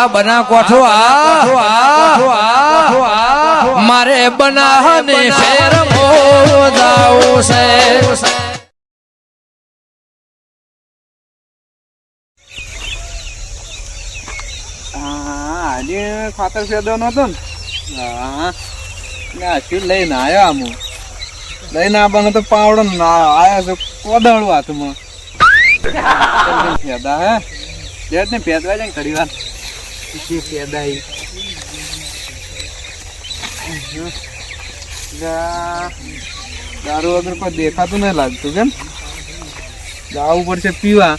આ બના કોઠો આ મારે બનાહને ફેર મોદાવું આજે ખાતર ફેદો નતો ને હા શું લઈને આવ્યો આમ લઈને આવવાનો તો પાવડો ના આયા છે કોદળું હાથમાં ફેદા હે ને ફેદવા જાય ઘડી વાર શું ફેદા ઈ? દારૂ વગર કોઈ દેખાતું નહીં લાગતું, કેમ? જવું પડશે પીવા.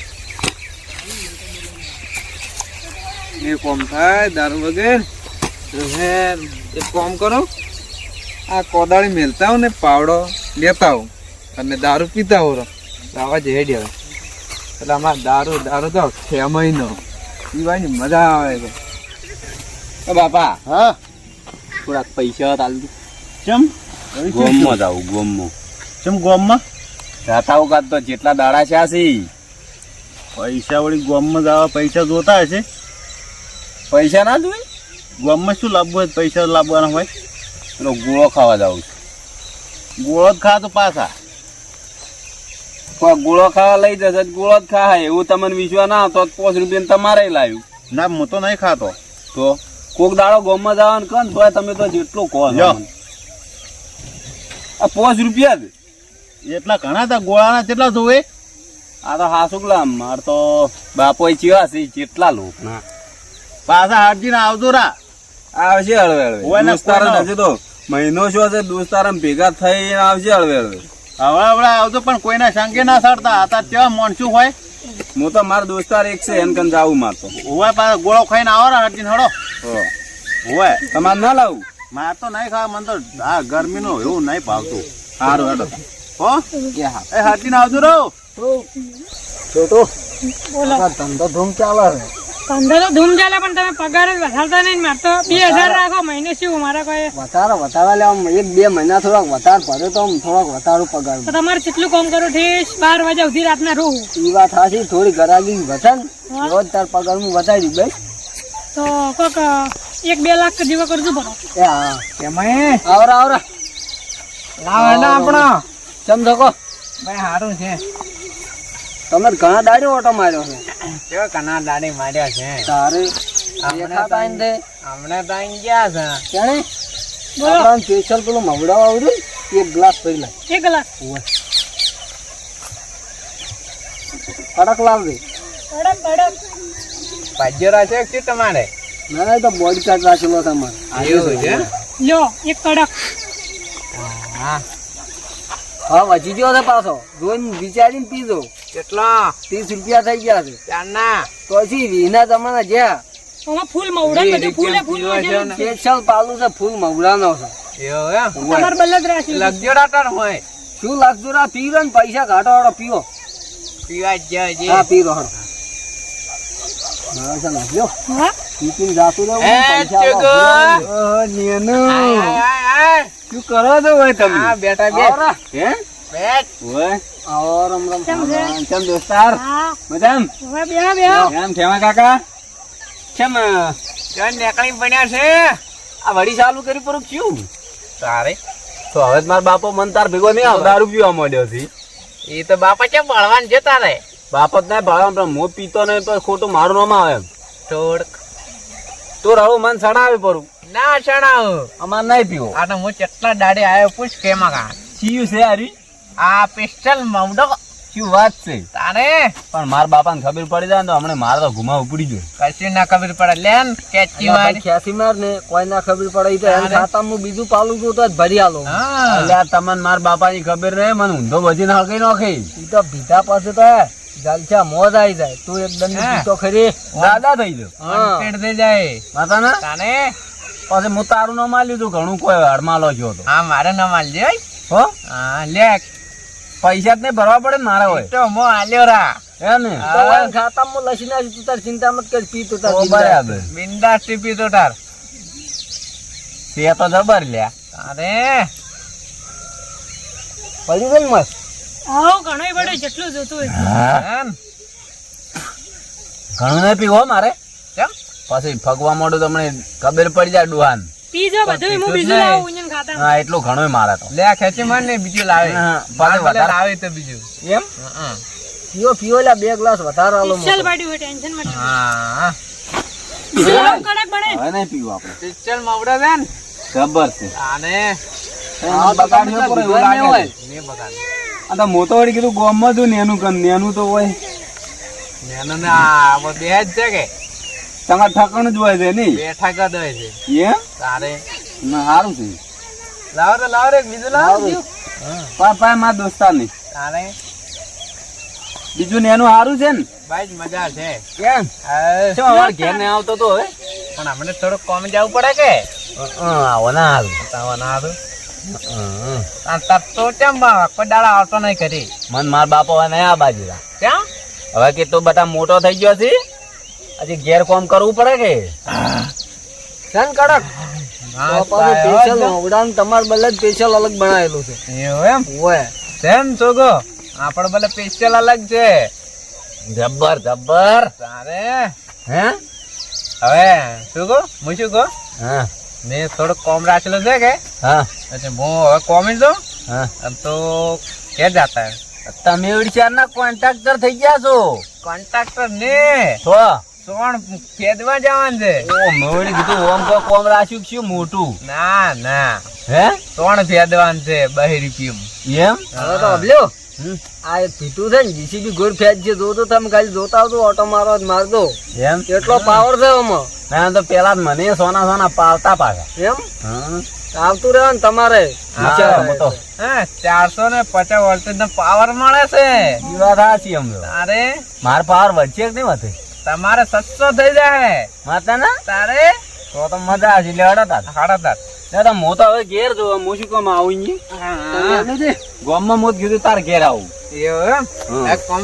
એ કોમ થાય, દારૂ વગર? હે એક કોમ કરો, આ કોદાળી મેલતા ને, પાવડો લેતા હો. અને દારૂ પીતા હો, આવા જ હેડી આવે. એટલે આમાં દારૂ દારૂ તો ફેમય નો. પીવાની મજા આવે. છે બાપા. હા? થોડાક પૈસા તાલ ચમ? ગોમમાં જાવ ગોમમાં. ચમ ગોમમાં? જાતા વખત તો જેટલા દાડા છે આસી પૈસા વળી ગોમમાં જવા પૈસા જોતા હશે? પૈસા ના જોઈ? ગોમમાં શું લાવવું હોય? પૈસા લાવવાના હોય? પેલો ગોળો ખાવા જાવ ગોળો જ ખા તો પાછા. કોઈ ગોળો ખાવા લઈ જશે ગોળો જ ખા એવું તમને વિશ્વાસ ના તો પાંચ રૂપિયા તમારે લાવ્યું. ના હું તો નહીં ખાતો. તો? કોક દાડો ગોમમાં જવાનું કન તો તમે તો જેટલો કહો આ પાંચ રૂપિયા જ. એટલા ઘણા હતા ગોળાના કેટલા જોવે? આ તો હાસુકલા માર તો બાપો ચીવા છે જેટલા લોક ના. પાછા હાટજીને આવજો રા. આવશે હળવે હળવે ને દોસ્તારો. નથી તો મહિનો શું છે દોસ્તારો ભેગા થઈને આવશે હળવે હળવે હવે હવે આવજો પણ કોઈના સંગે ના સડતા હતા ત્યાં મોણસું હોય? હું તો મારા દોસ્તાર એક છે એન કન જાવું મારતો. હોય પાછા ગોળો ખાઈને આવો રા હાટજીને હડો હોય તમારે ના લાવું? માર તો નહીં ખાવા મને તો આ ગરમીનો એવું નહીં ભાવતું. સારું હેડો. હો? એ ના આવજો રો છોટો ધંધો ધૂમ ચાલે ધંધો તો ધૂમ ચાલે પણ તમે પગાર જ વધારતા નહીં માર તો બે હજાર રાખો મહિને શું મારા કોઈ વધારે વધારા લે આમ એક બે મહિના થોડાક વધારે પડે તો આમ થોડાક વધારો પગાર. તો તમારે કેટલું કામ કરો ઠીક બાર વાગ્યા સુધી રાતના રહું એ વાત સાચી થોડી ગરાગી વધન રોજ તાર પગાર હું વધારી દઈશ. તો કોક એક બે લાખ જેવા કરજો ભરો. એ એમાં આવરા આવરા. લાવ ના આપણો. ચમ ધકો ભાઈ સારું છે. તમે ઘણા દાડી ઓટો માર્યો છે. કેવો ઘણા દાડી માર્યા છે? તારે આપણે તાઈન દે. હમણાં તો ગયા છે. કેણે? બોલો. આપણા સ્પેશિયલ પેલું મવડાવ આવ્યું એક ગ્લાસ પી લે. એક કલાક કડક લાવજે. કડક કડક. ભાજ્યો રાખે છે તમારે? ના ના તો બોડી કાર્ડ રાખેલો તમારે એવું છે? લ્યો એક કડક. હા. હા વચી ગયો છે પાછો. જોઈને વિચારીને પીજો. કેટલો? ત્રીસ રૂપિયા થઈ ગયા છે. ચારના તો પછી વીના તમારા જ્યાં. આમાં ફૂલ મવડા બધું ફૂલે ફૂલ છે. ને. પાલું છે ફૂલ મવડાનો છે. એવું એમ? તમારે બલદ રાખી લગજો ડાટર હોય. શું લાગતું રા પીવો ને પૈસા ઘાટો વાળો પીવો. પીવા જ જાય હા પીરો હા પીપીને જાતું રહેવું એ પૈસા ચગો. વાળો. ઓહો, નેનું. શું કરો છો ભાઈ તમે? બેટા હે? છે? દોસ્તાર? મજામ? એમ કાકા? કેમ નીકળી આ વડી ચાલુ કરી પર ક્યું? તારે? તો હવે મારા બાપો મન તાર ભેગો નહીં આવતો. દારૂ પીવા માંડ્યો છે. એ તો બાપા કેમ ભણવાન છે રહે બાપો જ ના ભાડવા પણ હું પીતો નહીં તો ખોટું મારું નામ આવે એમ. તું રહો મન સડાવે પરું. ના ચણાવ અમાર નહીં પીવો. આ તો હું કેટલા દાડે આવ્યો પૂછ કેમાં કા. ચીયું છે હારી? આ પિસ્ટલ મવડો. શું વાત છે? તારે? પણ મારા બાપાને ખબર પડી જાય તો હમણાં મારે તો ઘુમાવ ઉપડી જાય કશું ના ખબર પડે. લેન કેચી મારી. ખ્યાસી માર ને કોઈ ના ખબર પડે. તો એમ ખાતા હું બીજું પાલું છું તો જ ભરી આલો હા. એટલે તમને મારા બાપાની ખબર રહે મને ઊંધો બધી નાખી નાખી. એ તો ભીધા પાસે તો હે. જલસા મોજ આવી જાય. તું એકદમ. પીતો ખરી. દાદા થઈ ગયો. પેટ થઈ જાય. માતા ને તાને? પછી હું તારું નામ માલ લીધું ઘણું કોઈ હડમાલો ગયો હતો. હા મારે ન માલજે હો? હા લે પૈસા જ નહીં ભરવા પડે મારા હોય. તો મો આલ્યો રા. ને? તો ચિંતા મત કર પી તું તાર તો બિંદાસ. ટીપી તો તાર. તે તો જબર લ્યા. અરે પડી ગઈ મસ્ત? આવો ઘણોય પડે જેટલું જોતું હોય. હા. ઘણું નહીં પીવો મારે. કેમ? પછી ફગવા મોડું તમને ખબર પડી જાય ડુહાન. પીજો બધું હું બીજું લાવું અહીંયા ખાતા હા એટલું ઘણું મારે તો. લે ખેંચી માર ને બીજું લાવે. પાછું વધારે- લાવે તો બીજું. એમ? પીઓ પીઓ લા બે ગ્લાસ વધારે આલો પિક્ચર પાડ્યું હોય ટેન્શનમાં હા કડક બને. હવે નહીં પીવું આપણે. પિક્ચર માવડા છે ને? ખબર છે. આને. બગાડ્યો પર એવું લાગે છે. ને બગાડ આ તો મોટો વળી કીધું ગોમમાં જ નેનું કન નેનું તો હોય. નેનું ને આ બે જ છે કે? તમારે ઠકણ જ હોય છે નહીં? બેઠા કદ હોય છે. એ તારે? ના સારું છે. લાવો તો લાવો રે બીજું લાવો બીજું. પા પા મારા દોસ્તારની તારે? બીજું નેનું સારું છે ને? ભાઈ જ મજા છે. કેમ? શું અમાર ઘેર ને આવતો તો હવે? પણ અમને થોડુંક કોમ જવું પડે કે? આવો ના હારું. તાવા ના હતું આ તો કેમ બા? કોઈ દાડા આવતો નહીં કરી મન માર બાપો હવે નહીં આ બાજુ કેમ? હવે કે તું બધા મોટો થઈ ગયો છે હજી ઘેર કોમ કરવું પડે કે? છે કડક? હા, તો પાછું તારે સ્પેશિયલ એવો જ મોવડાનું બદલે સ્પેશિયલ અલગ બનાવેલું છે. એમ? ઓય. તેમ છોગો આપણે ભલે સ્પેશિયલ અલગ છે. જબ્બર જબ્બર. તારે? હે? હવે શું કહો? હું શું કહું? હા. મેં થોડોક કોમ રાખેલો છે કે? હા. એટલે હું હવે કોમી દઉં હા. તો કે જાતા તમે ઉડીચાર ના કોન્ટ્રાક્ટર થઈ ગયા છો. કોન્ટ્રાક્ટર ને? તો સોણ ખેદવા જવાનું છે. ઓ મોડી કીધું ઓમ કો કોમ રાખ્યું શું મોટું? ના ના. હે? સોણ ફેદવાનું છે બહેરી પીમ એમ? હવે તો અભલ્યો હમ. આ પીટું છે ને જીસીબી ગોળ ફેંચ છે જો તો તમે ખાલી જોતા આવતો ઓટો મારો જ મારજો એમ? એટલો પાવર છે આમાં. ના તો પેલા જ મને સોના સોના પાવતા પાછા. એમ? હા. આવતું રહેવાનું તમારે. વિચાર. હું તો હા ચારસો ને પચાસ વોલ્ટેજ નો પાવર મળે છે. ઈ વાત સાચી એમ અરે મારો પાવર વધશે કે નહીં વધે? તમારે સસ્તો થઈ જાય માતા ના. તારે? તો તો મજા આવશે એટલે હડો તાર મો તો હવે ઘેર જો હું. શું કામ આવું અહીંયા ગામમાં મોત કીધું તાર ઘેર આવું. એવું હવે હમ. એક કોમ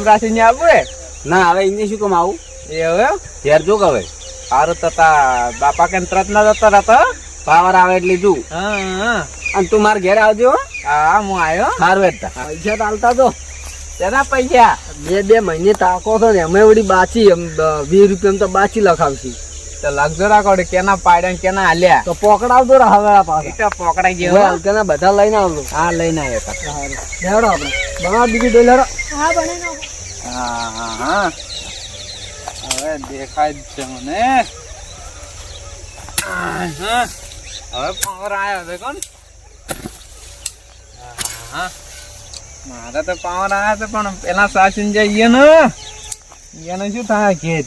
આવું? ના હવે અહીંયા શું કામ આવું? એવું હવે ઘેર જો હવે. સારું તો બાપા કે તરત ના જતા રહેતો પાવર આવે એટલે હા અને તું માર ઘેર આવજો હા. હું આવ્યો સારું એટલા પૈસા તો આલતા તો તેના પૈસા? બે બે મહિને તાકો તો ને એમાં વળી બાચી વીસ રૂપિયા તો બાચી લખાવશી. તો લગજો રાખો કેના પાડ્યા ને કેના આલ્યા તો પકડાવતો રહે હવે પાછા. એ તો પકડાઈ ગયો હલકાના બધા લઈને આવજો. હા લઈને આવ્યો તા. લેવડો આપણે. બના બીજું ડોલર હા બને. હા હા હા. હવે દેખાય જ છે મને. હવે પાવર આવ્યો છે કોણ? હા, હા. મારે તો પાવર આવ્યા છે પણ પેલા સાચીને જઈએ ને. એને શું થાય કે? ઈ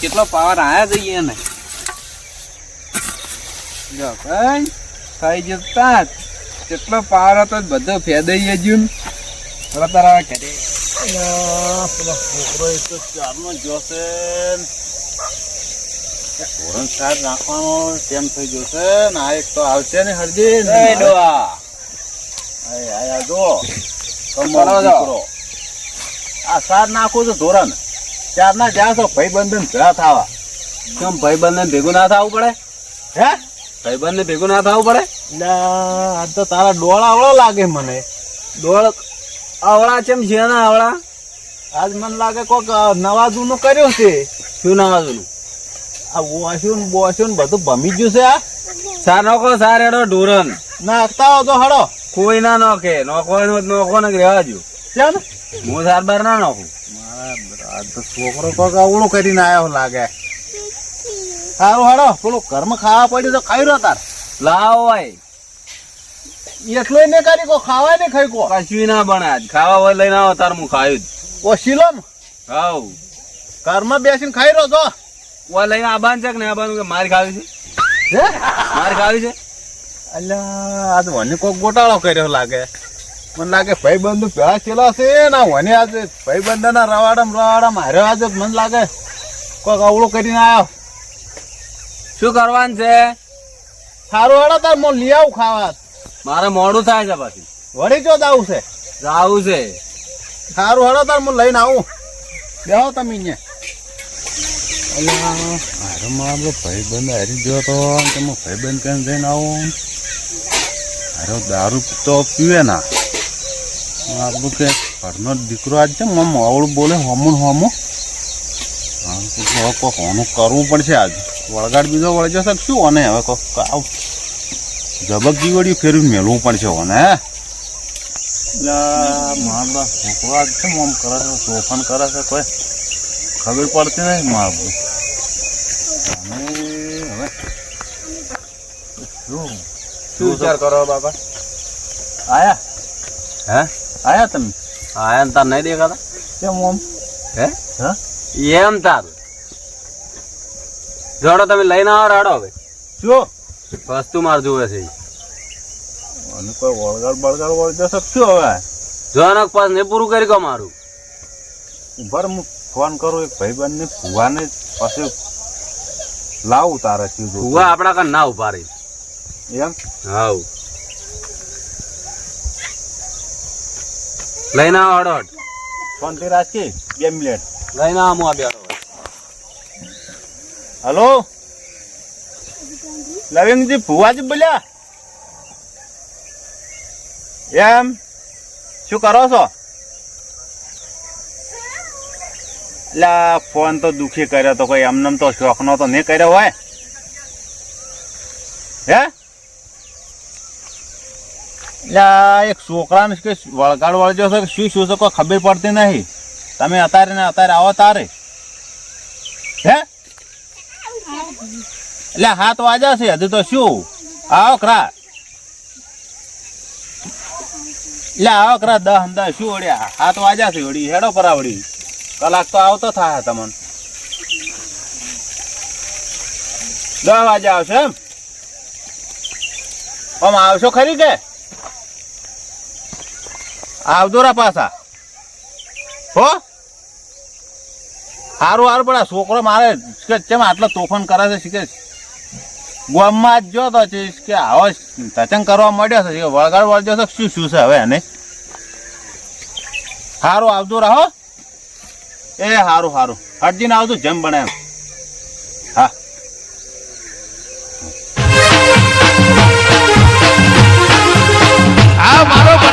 કેટલો પાવર આવ્યા જઈએ ને જો ભાઈ થઈ જતા કેટલો પાવર હતો બધો ફેદાઈ ગયું હવે તારા ઘરે. છોકરો એક તો ચારનો જોશે ધોરણ ચાર રાખવાનો ટેમ થઈ જશે ને. આ એક તો આવશે ને હરજી ને. આય, આય, જો. બરાબર. આ સાર નાખો છો ધોરણ. ચાર ના જ્યાં તો ભાઈ બંધન ભેળા થાવા. કેમ ભાઈબંધ ને ભેગું ના થવું પડે? હે? ભાઈબંધને ભેગું ના થવું પડે? ના આ તો તારા ડોળા આવડો લાગે મને. ડોળ ચેમ છે જેના આવડા આજ મને લાગે કોક નવા જૂનું કર્યું છે. શું નવા વાંચું આ વોશ્યું બોશ્યું ને બધું ભમી ગયું છે આ? સાર નોખો સાર એડો ઢોરણ નાખતા હો તો હડો. કોઈ ના નોખે. જ નોખો ને રહેવા છે ને હું સાર બાર ના નોખું. મારા છોકરો કોક આવડો કરીને આવ્યો લાગે. સારું હાડો પેલું ઘરમાં ખાવા પડ્યું તો ખાઈ રહ્યો તાર. લાવ ભાઈ એટલું ને કરી કો ખાવાય ને ખાઈ કો કશું ના બને આજ. ખાવા હોય લઈને આવો તાર હું ખાયું ઓ શીલમ. હાવ ઘરમાં બેસીને ખાઈ રહ્યો તો ઓય લઈને આબાન છે કે આબાનું કે માર ખાવી છે? હે? માર ખાવી છે? અલ્યા આજ મને કોક ગોટાળો કર્યો લાગે. મને લાગે ભાઈ બંધુ પેલા ચેલા છે? ના વને આજે ભાઈ બંધના રવાડમ રવાડમ હાર્યો આજે મને લાગે કોઈક અવળો કરીને આવ્યો શું કરવાનું છે? સારું હેડો તાર હું લઈ આવું ખાવા. મારે મોડું થાય છે પાછી. વળી જો આવું છે. જાવું છે. સારું હેડો તાર હું લઈને આવું. બેહો તમે અહીંયા. અલ્યા મારો ભાઈ બંધ હારી ગયો તો તમે ભાઈ બંધ કરીને જઈને આવું. હારો દારૂ તો પીવે ના. આપણું કે ઘરનો દીકરો આજ છે મમ અવળું બોલે હોમું હોમું. હવે કોક હોનું કરવું પડશે આજ. વળગાડ બીજો વળી જશે શું? અને હવે કોક આવ જબક જીવડ્યું ફેરવી મેળવું પડશે હોને મારા છોકરો આજ છે મમ કરે છે તોફાન કરે છે કોઈ ખબર પડતી નહીં મારું. અને હવે શું? શું વિચાર કરો બાપા? આયા? હે? આયા તમે? હા એમ તાર નહીં દેખાતા? કેમ આમ હે? હા? એમ તાર. જોડો તમે લઈને આવો રાડો હવે. શું વસ્તુ માર જુએ છે અને કોઈ વળગાડ બળગાડ વળી જશે શું હવે. જોનક પાસ ને પૂરું કરી કહો મારું. ઉભર હું ફોન કરું એક ભાઈબંધ ને ફુવાને પછી લાવું તારે સીધું. ઊભા આપણા કાન ના ઊભા રહી. એમ? હાઉ. લઈને આવો હટ શાંતિ રાખી બે મિનિટ. લઈને આવો આ બેઠો હલો? લવિંગજી ફુવાજી બોલ્યા? એમ? શું કરો છો? એટલે ફોન તો દુખી કર્યો તો કોઈ એમનેમ તો શોખનો તો નહીં કર્યો હોય. હે? એક છોકરાને કે વળગાડ વળજો છે કે શું? શું છે? કોઈ ખબર પડતી નહીં. તમે અત્યારે ને અત્યારે આવો તારે. હે? એટલે હાથ વાજ્યા છે, હજુ તો શું? આવો ખરા એટલે આવો ખરા દહ દહ શું વળ્યા? હાથ વાજ્યા છે વળી. હેડો પરા વળી. કલાક તો આવતો થાય તમને. દહ વાજા આવશે એમ? આમ આવશો ખરી કે? આવજો રા પાછા. હો? સારું સારું પડે છોકરો મારે કે ચેમ આટલો તોફાન કરે છે? શીખે ગોમમાં જ જો તો કે આવો તચંગ કરવા મળ્યો છે વળગાડ વળજો છે, શું શું છે હવે એને? સારું આવજો રહો એ સારું સારું હટજીને આવજો, જેમ બને એમ. હા. મારો